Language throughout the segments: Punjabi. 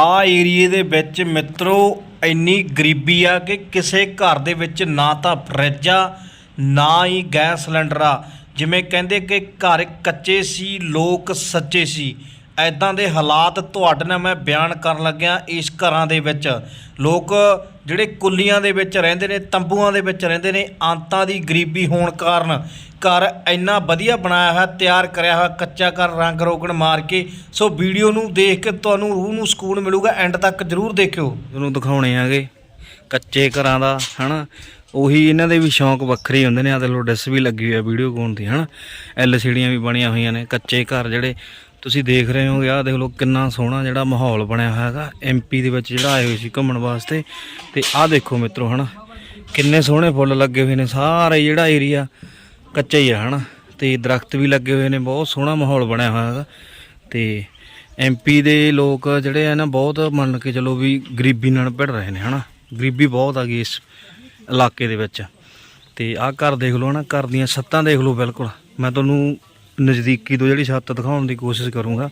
ਆ ਏਰੀਏ ਦੇ ਵਿੱਚ ਮਿੱਤਰੋ ਇੰਨੀ ਗਰੀਬੀ ਆ ਕਿ ਕਿਸੇ ਘਰ ਦੇ ਵਿੱਚ ਨਾ ਤਾਂ ਫਰਿੱਜ ਆ, ਨਾ ਹੀ ਗੈਸ ਸਿਲੰਡਰ ਆ। ਜਿਵੇਂ ਕਹਿੰਦੇ ਕਿ ਘਰ ਕੱਚੇ ਸੀ, ਲੋਕ ਸੱਚੇ ਸੀ। ਐਦਾਂ ਦੇ ਹਾਲਾਤ ਤੁਹਾਡੇ ਨਾਲ ਮੈਂ ਬਿਆਨ ਕਰਨ ਲੱਗਿਆ ਇਸ ਘਰਾਂ ਦੇ ਵਿੱਚ। ਲੋਕ ਜਿਹੜੇ ਕੁੱਲੀਆਂ ਦੇ ਵਿੱਚ ਰਹਿੰਦੇ ਨੇ, ਤੰਬੂਆਂ ਦੇ ਵਿੱਚ ਰਹਿੰਦੇ ਨੇ ਅੰਤਾਂ ਦੀ ਗਰੀਬੀ ਹੋਣ ਕਾਰਨ ਘਰ ਇੰਨਾ ਵਧੀਆ ਬਣਾਇਆ ਹੋਇਆ ਤਿਆਰ ਕਰਿਆ ਹੋਇਆ ਕੱਚਾ ਘਰ ਰੰਗ ਰੋਗਣ ਮਾਰ ਕੇ। ਸੋ ਵੀਡੀਓ ਨੂੰ ਦੇਖ ਕੇ ਤੁਹਾਨੂੰ ਰੂਹ ਨੂੰ ਸਕੂਨ ਮਿਲੂਗਾ, ਐਂਡ ਤੱਕ ਜਰੂਰ ਦੇਖਿਓ। ਤੁਹਾਨੂੰ ਦਿਖਾਉਣੇ ਆਗੇ, ਕੱਚੇ ਘਰਾਂ ਦਾ, ਹਨਾ? ਉਹੀ ਇਹਨਾਂ ਦੇ ਵੀ ਸ਼ੌਂਕ ਵੱਖਰੇ ਹੁੰਦੇ ਨੇ ਆ ਤੇ ਲੋ ਵੀ ਲੱਗੀ ਹੋਈ ਆ ਵੀਡੀਓ ਕੋਨ ਦੀ, ਹਨਾ? ਐਲਸੀਡੀਆਂ ਵੀ ਬਣੀਆਂ ਹੋਈਆਂ ਨੇ, ਕੱਚੇ ਘਰ ਜਿਹੜੇ ਤੁਸੀਂ ਦੇਖ ਰਹੇ ਹੋਗੇ, ਆਹ ਦੇਖ ਲਓ ਕਿੰਨਾ ਸੋਹਣਾ ਜਿਹੜਾ ਮਾਹੌਲ ਬਣਿਆ ਹੋਇਆ ਹੈਗਾ ਐਮਪੀ ਦੇ ਵਿੱਚ ਜਿਹੜਾ ਆਏ ਹੋਏ ਸੀ ਘੁੰਮਣ ਵਾਸਤੇ। ਤੇ ਆਹ ਦੇਖੋ ਮਿੱਤਰੋ ਹਨਾ, ਕਿੰਨੇ ਸੋਹਣੇ ਫੁੱਲ ਲੱਗੇ ਹੋਏ ਨੇ, ਸਾਰਾ ਜਿਹੜਾ ਏਰੀਆ ਕੱਚਾ ਹੀ ਆ ਹਨਾ। ਤੇ ਦਰਖਤ ਵੀ ਲੱਗੇ ਹੋਏ ਨੇ, ਬਹੁਤ ਸੋਹਣਾ ਮਾਹੌਲ ਬਣਿਆ ਹੋਇਆ ਹੈਗਾ। ਤੇ ਐਮਪੀ ਦੇ ਲੋਕ ਜਿਹੜੇ ਆ ਨਾ, ਬਹੁਤ ਮੰਨ ਕੇ ਚਲੋ ਵੀ ਗਰੀਬੀ ਨਾਲ ਭਿੜ ਰਹੇ ਨੇ ਹਨਾ। ਗਰੀਬੀ ਬਹੁਤ ਆ ਗਈ ਇਸ ਇਲਾਕੇ ਦੇ ਵਿੱਚ। ਤੇ ਆਹ ਘਰ ਦੇਖ ਲਓ ਨਾ ਘਰ ਦੀਆਂ ਛੱਤਾਂ ਦੇਖ ਲਓ ਬਿਲਕੁਲ। ਮੈਂ ਤੁਹਾਨੂੰ ਨਜ਼ਦੀਕੀ ਤੋਂ ਜਿਹੜੀ ਛੱਤ ਦਿਖਾਉਣ ਦੀ ਕੋਸ਼ਿਸ਼ ਕਰੂੰਗਾ।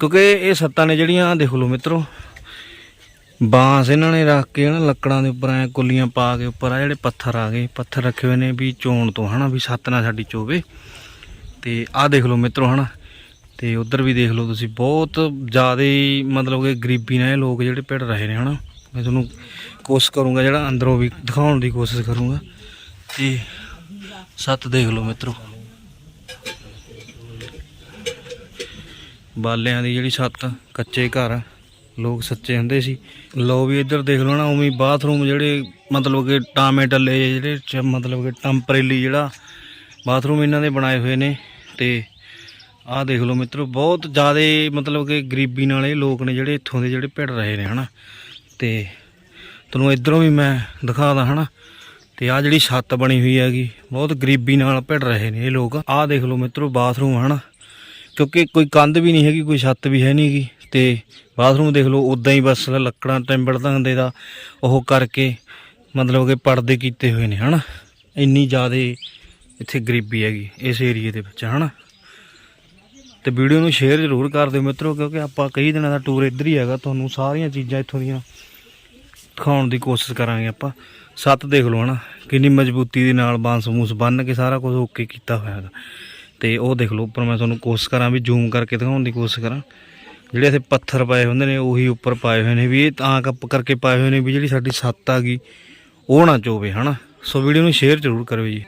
ਕਿਉਂਕਿ ਇਹ ਛੱਤਾਂ ਨੇ ਜਿਹੜੀਆਂ, ਆਹ ਦੇਖ ਲਓ ਮਿੱਤਰੋ, ਬਾਂਸ ਇਹਨਾਂ ਨੇ ਰੱਖ ਕੇ ਨਾ ਲੱਕੜਾਂ ਦੇ ਉੱਪਰ ਐ ਕੁੱਲੀਆਂ ਪਾ ਕੇ ਉੱਪਰ ਆ ਜਿਹੜੇ ਪੱਥਰ ਆ ਗਏ। ਪੱਥਰ ਰੱਖੇ ਹੋਏ ਨੇ ਵੀ ਚੋਣ ਤੋਂ ਹਨਾ, ਵੀ ਛੱਤ ਨਾ ਸਾਡੀ ਚੋਵੇ। ਤੇ ਆਹ ਦੇਖ ਲਓ ਮਿੱਤਰੋ ਹਨਾ, ਤੇ ਉਧਰ ਵੀ ਦੇਖ ਲਓ ਤੁਸੀਂ, ਬਹੁਤ ਜ਼ਿਆਦਾ ਮਤਲਬ ਕਿ ਗਰੀਬੀ ਨਾਲ ਇਹ ਲੋਕ ਜਿਹੜੇ ਪਿੜ ਰਹੇ ਨੇ ਹਨਾ। ਮੈਂ ਤੁਹਾਨੂੰ ਕੋਸ਼ਿਸ਼ ਕਰੂੰਗਾ ਜਿਹੜਾ ਅੰਦਰੋਂ ਵੀ ਦਿਖਾਉਣ ਦੀ ਕੋਸ਼ਿਸ਼ ਕਰੂੰਗਾ। ਤੇ ਸੱਤ ਦੇਖ ਲਓ ਮਿੱਤਰੋ। ਬਾਲਿਆਂ ਦੀ ਜਿਹੜੀ ਛੱਤ, ਕੱਚੇ ਘਰ, ਲੋਕ ਸੱਚੇ ਹੁੰਦੇ ਸੀ। ਲੋ ਵੀ ਇੱਧਰ ਦੇਖ ਲਓ ਨਾ, ਉਵੇਂ ਬਾਥਰੂਮ ਜਿਹੜੇ ਮਤਲਬ ਕਿ ਟਾਮੇ ਟੱਲੇ ਜਿਹੜੇ ਚ ਮਤਲਬ ਕਿ ਟੈਂਪਰੇਰੀ ਜਿਹੜਾ ਬਾਥਰੂਮ ਇਹਨਾਂ ਦੇ ਬਣਾਏ ਹੋਏ ਨੇ ਤੇ ਆਹ ਦੇਖ ਲਓ ਮਿੱਤਰੋ, ਬਹੁਤ ਜ਼ਿਆਦਾ ਮਤਲਬ ਕਿ ਗਰੀਬੀ ਨਾਲ ਇਹ ਲੋਕ ਨੇ ਜਿਹੜੇ ਇੱਥੋਂ ਦੇ ਜਿਹੜੇ ਭਿੜ ਰਹੇ ਨੇ, ਹਨਾ। ਤੇ ਤੁਹਾਨੂੰ ਇਧਰੋਂ ਵੀ ਮੈਂ ਦਿਖਾਦਾ ਹਨਾ। ਤੇ ਆਹ ਜਿਹੜੀ ਛੱਤ ਬਣੀ ਹੋਈ ਹੈਗੀ, ਬਹੁਤ ਗਰੀਬੀ ਨਾਲ ਭਿੜ ਰਹੇ ਨੇ ਇਹ ਲੋਕ। ਆਹ ਦੇਖ ਲਓ ਮਿੱਤਰੋ, ਬਾਥਰੂਮ, ਹਨਾ। ਕਿਉਂਕਿ ਕੋਈ ਕੰਧ ਵੀ ਨਹੀਂ ਹੈਗੀ, ਕੋਈ ਛੱਤ ਵੀ ਹੈ ਨਹੀਂਗੀ ਤੇ ਬਾਥਰੂਮ ਦੇਖ ਲਓ ਉਦਾਂ ਹੀ ਬਸ ਲੱਕੜਾਂ ਟੈਂਬੜ ਦੇ ਦਾ ਉਹ ਕਰਕੇ ਮਤਲਬ ਕਿ ਪਰਦੇ ਕੀਤੇ ਹੋਏ ਨੇ, ਹਨਾ? ਇੰਨੀ ਜ਼ਿਆਦਾ ਇੱਥੇ ਗਰੀਬੀ ਹੈਗੀ ਇਸ ਏਰੀਏ ਦੇ ਵਿੱਚ, ਹਨਾ? ਤੇ ਵੀਡੀਓ ਨੂੰ ਸ਼ੇਅਰ ਜ਼ਰੂਰ ਕਰ ਦਿਓ ਮਿੱਤਰੋ, ਕਿਉਂਕਿ ਆਪਾਂ ਕਈ ਦਿਨਾਂ ਦਾ ਟੂਰ ਇੱਧਰ ਹੀ ਹੈਗਾ। ਤੁਹਾਨੂੰ ਸਾਰੀਆਂ ਚੀਜ਼ਾਂ ਇੱਥੋਂ ਦੀਆਂ ਦਿਖਾਉਣ ਦੀ ਕੋਸ਼ਿਸ਼ ਕਰਾਂਗੇ ਆਪਾਂ। ਸੱਤ ਦੇਖ ਲਓ, ਹਨਾ? ਕਿੰਨੀ ਮਜ਼ਬੂਤੀ ਦੇ ਨਾਲ ਬਾਂਸ ਮੂਸ ਬੰਨ ਕੇ ਸਾਰਾ ਕੁਝ ਓਕੇ ਕੀਤਾ ਹੋਇਆ ਹੈਗਾ। ਤੇ ਉਹ ਦੇਖ ਲਓ, ਉੱਪਰ ਮੈਂ ਤੁਹਾਨੂੰ ਕੋਸ਼ਿਸ਼ ਕਰਾਂ ਵੀ ਜ਼ੂਮ ਕਰਕੇ ਦਿਖਾਉਣ ਦੀ ਕੋਸ਼ਿਸ਼ ਕਰਾਂ। ਜਿਹੜੇ ਇੱਥੇ ਪੱਥਰ ਪਾਏ ਹੁੰਦੇ ਨੇ, ਉਹੀ ਉੱਪਰ ਪਾਏ ਹੋਏ ਨੇ ਵੀ ਇਹ ਤਾਂ ਕੱਪ ਕਰਕੇ ਪਾਏ ਹੋਏ ਨੇ ਵੀ ਜਿਹੜੀ ਸਾਡੀ ਸੱਤ ਆ ਗਈ, ਉਹ ਨਾ ਚੋਵੇ, ਹਨਾ? ਸੋ ਵੀਡੀਓ ਨੂੰ ਸ਼ੇਅਰ ਜ਼ਰੂਰ ਕਰਿਓ ਜੀ।